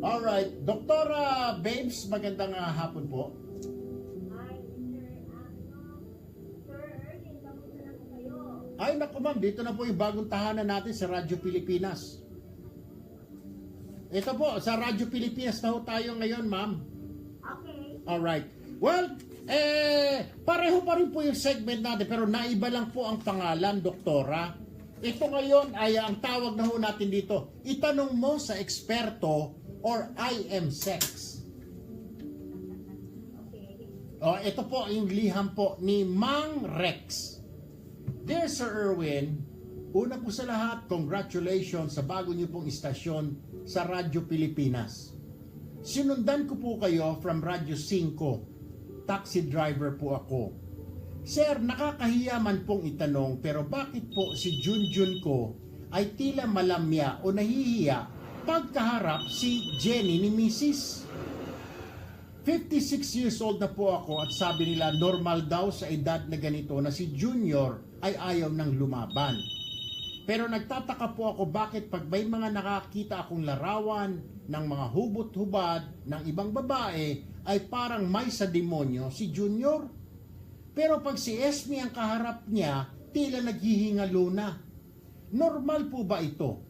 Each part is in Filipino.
Alright, Doktora Babes, magandang ah, hapon po. Ay naku ma'am, dito na po yung bagong tahanan natin sa Radyo Pilipinas. Ito po, sa Radyo Pilipinas na ho tayo ngayon ma'am. Okay. Alright. Well, eh, pareho pa rin po yung segment natin pero naiba lang po ang pangalan, Doktora. Ito ngayon ay ang tawag na ho natin dito. Itanong mo sa eksperto or I am sex. Oh, ito po yung liham po ni Mang Rex. Dear Sir Erwin, una po sa lahat, congratulations sa bago niyo pong istasyon sa Radyo Pilipinas. Sinundan ko po kayo from Radyo 5. Taxi driver po ako. Sir, nakakahiya man pong itanong pero bakit po si Junjun ko ay tila malamya o nahihiya pagkaharap si Jenny ni Mrs. 56 years old na po ako at sabi nila normal daw sa edad na ganito na si Junior ay ayaw ng lumaban. Pero nagtataka po ako bakit pag may mga nakakita akong larawan ng mga hubot-hubad ng ibang babae ay parang may sa demonyo si Junior. Pero pag si Esme ang kaharap niya, tila naghihingalo na. Normal po ba ito?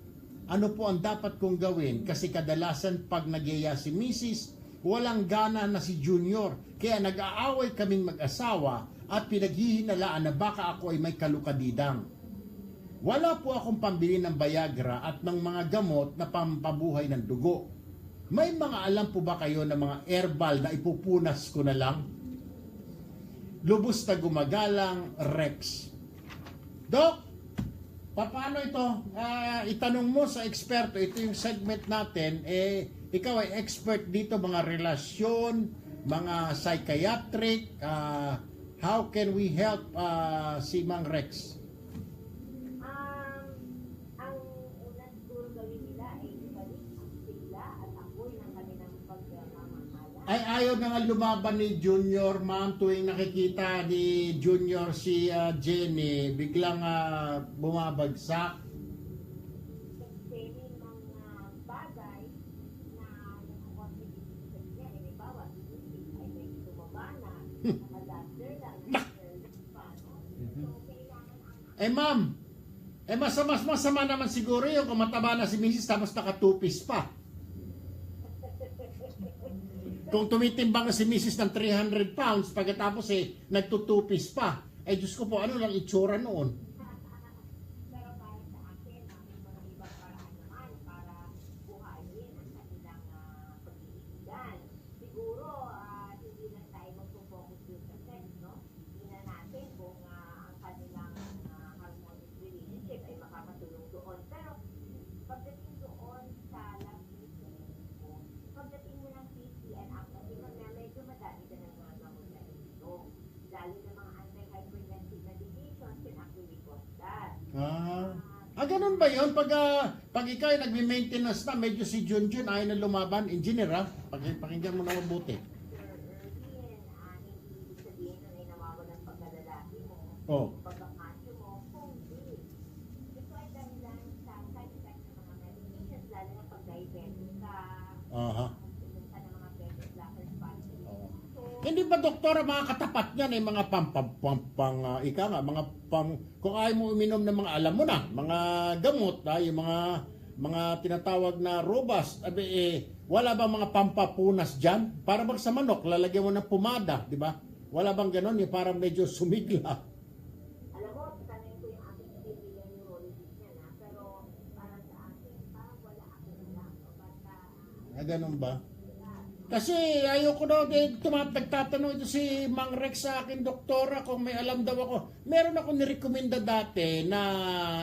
Ano po ang dapat kong gawin? Kasi kadalasan pag nagyaya si Mrs., walang gana na si Junior. Kaya nag-aaway kaming mag-asawa at pinaghihinalaan na baka ako ay may kalukadidang. Wala po akong pambili ng Viagra at ng mga gamot na pampabuhay ng dugo. May mga alam po ba kayo na mga herbal na ipupunas ko na lang? Lubos na gumagalang Rex. Dok, paano ito? Ah, itanong mo sa eksperto, ito yung segment natin, eh, ikaw ay expert dito, mga relasyon, mga psychiatric, ah, how can we help ah, si Mang Rex? Um, ang una siguro gawin nila ay ibalik ang sigla at apoy ng kanilang pagmamahala. Ay ayaw na nga lumaban ni Junior, ma'am, tuwing nakikita ni Junior si ah, Jenny, biglang ah, bumabagsak. Eh, ang Eh ma'am, eh masama, naman siguro yung kung mataba na si Mrs. tapos nakatupis pa. Kung tumitimbang si Mrs. ng 300 pounds, pagkatapos eh, nagtutupis pa. Eh Diyos ko po, ano lang itsura noon? Pero para sa akin, ang mga ibang paraan naman para buhayin ang kanilang uh, pag-iibigan. Siguro, ah, hindi na tayo mag-focus dun sa sex, no? Hindi na natin kung ah, ang kanilang ah, harmonious relationship ay makakatulong doon. Pero, pagdating doon sa love relationship, pagdating mo ng 50 and up, kasi na medyo madami ka ng mga gamot na ito. Lalo na mga anti-hypertensive medications can actually cause that. Ah, ah ganun ba yun? Pag, ah, pag ikaw ay nagme-maintenance na, medyo si Junjun ayaw na lumaban, engineer ha? Pag, pakinggan mo na mabuti. Sir Erwin, Ba doktora mga katapat niyan eh mga pam pam pam pang ah, ika nga mga pang kung ayaw mo uminom ng mga alam mo na mga gamot ah, yung mga mga tinatawag na robust abi eh wala bang mga pampapunas diyan para bang sa manok lalagyan mo ng pumada di ba? Wala bang ganon yung parang medyo sumigla? Para ah, ganon ba kasi ayoko daw eh, nagtatanong ito si Mang Rex sa akin, doktora, kung may alam daw ako. Meron ako nirekomenda dati na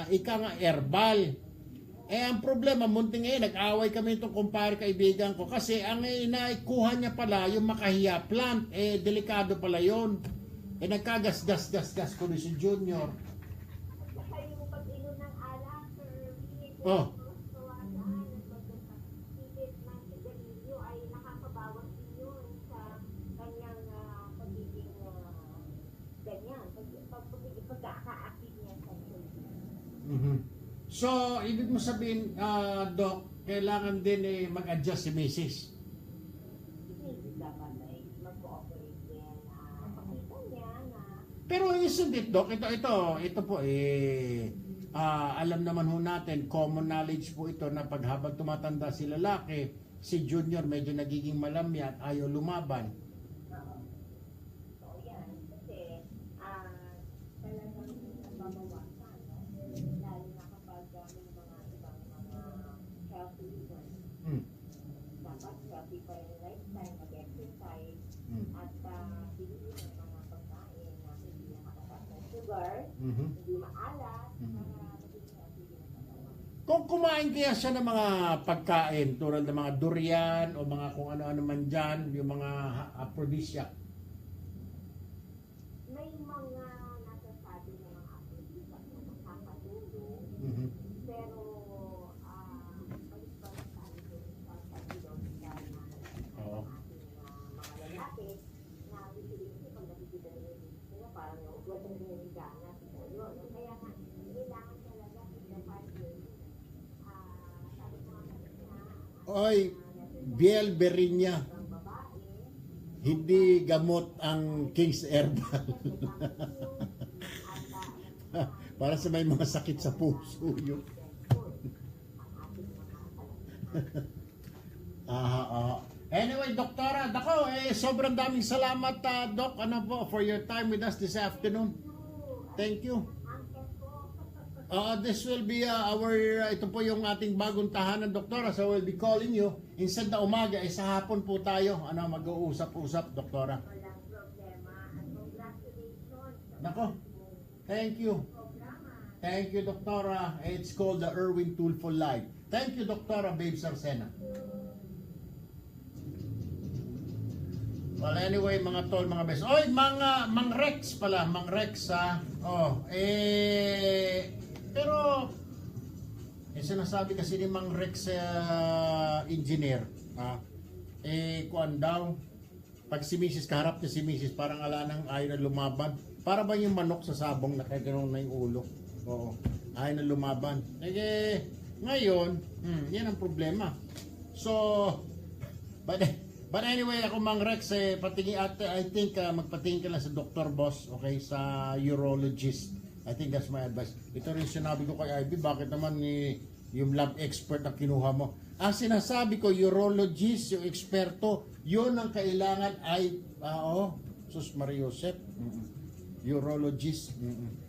ika nga herbal. Eh, ang problema, munting ngayon, nag-away kami itong kumpare kaibigan ko kasi ang inaikuha niya pala, yung makahiya plant, eh, delikado pala yon Eh, nagkagas-gas-gas-gas ko ni si Junior. Oh. kawasan, pagkakasipit ng sigarilyo ay nakakabawas din yun sa kanyang ah, pagiging ah, ganyan, pag, pag, pag, pagkaka-active niya sa Mhm. So, ibig mo sabihin, ah, Doc, kailangan din eh, mag-adjust si Mrs. Pero isn't it, Doc? Ito, ito, ito po, eh, ah, alam naman ho natin, common knowledge po ito na pag habang tumatanda si lalaki, si Junior medyo nagiging malamya at ayaw lumaban. Oo. So, yan. Kasi, ah, talagang nababawasan, no? Lalo na kapag ah, may mga ibang mga healthy reasons. Hmm. Dapat healthy pa rin lifestyle, mag-exercise, Hmm. at uh, piliin ng mga pagkain na hindi nakakapat ng sugar, Mhm. hindi maalat, Mhm. para. Kung kumain kaya siya ng mga pagkain tulad ng mga durian o mga kung ano-ano man dyan, yung mga aphrodisiac. May mga nasasabi ng mga aphrodisiac na nakakatulong, Mhm. pero ah, balik pa rin tayo dun sa psychological na Oo. ng ating ah, mga lalaki na usually kasi pag nakikita nila yung business nila parang nauuwan na nila yung gana sa yun. Kaya nga, kailangan talaga sa partner ah sabi ko nga kanina, Oy, Biel Berinya, hindi gamot ang King's Herbal. Para sa may mga sakit sa puso yun. Aha, aha. Anyway, Doktora, dako, eh, sobrang daming salamat, ah, Doc, ano po, for your time with us this afternoon. Thank you. Uh, this will be uh, our, uh, ito po yung ating bagong tahanan, Doktora. So we'll be calling you. Instead na umaga, eh, sa hapon po tayo, ano, mag-uusap-usap, Doktora. walang problema at congratulations Nako, thank you. Thank you, Doktora. It's called the Irwin Tool for Life. Thank you, Doktora Babe Sarcena. Well, anyway, mga tol, mga best. Oy, mga, Mang Rex pala, Mang Rex, ha? Oh, eh, pero, eh, sinasabi kasi ni Mang Rex, uh, engineer, ha? Eh, kuan daw, pag si Mrs. kaharap niya si Mrs. parang ala nang ayaw na lumaban. Para ba yung manok sa sabong na kaya ganun na yung ulo? Oo. Ayaw na lumaban. Eh, ngayon, hmm, yan ang problema. So, but, but anyway, ako Mang Rex, eh, patingin, at, I think uh, magpatingin ka lang sa Dr. Boss, okay, sa urologist. I think that's my advice. Ito rin sinabi ko kay Ivy, bakit naman ni yung lab expert na kinuha mo? Ang sinasabi ko, urologist, yung eksperto, yun ang kailangan ay, ah, oh, sus Mariosep, mm urologist, mm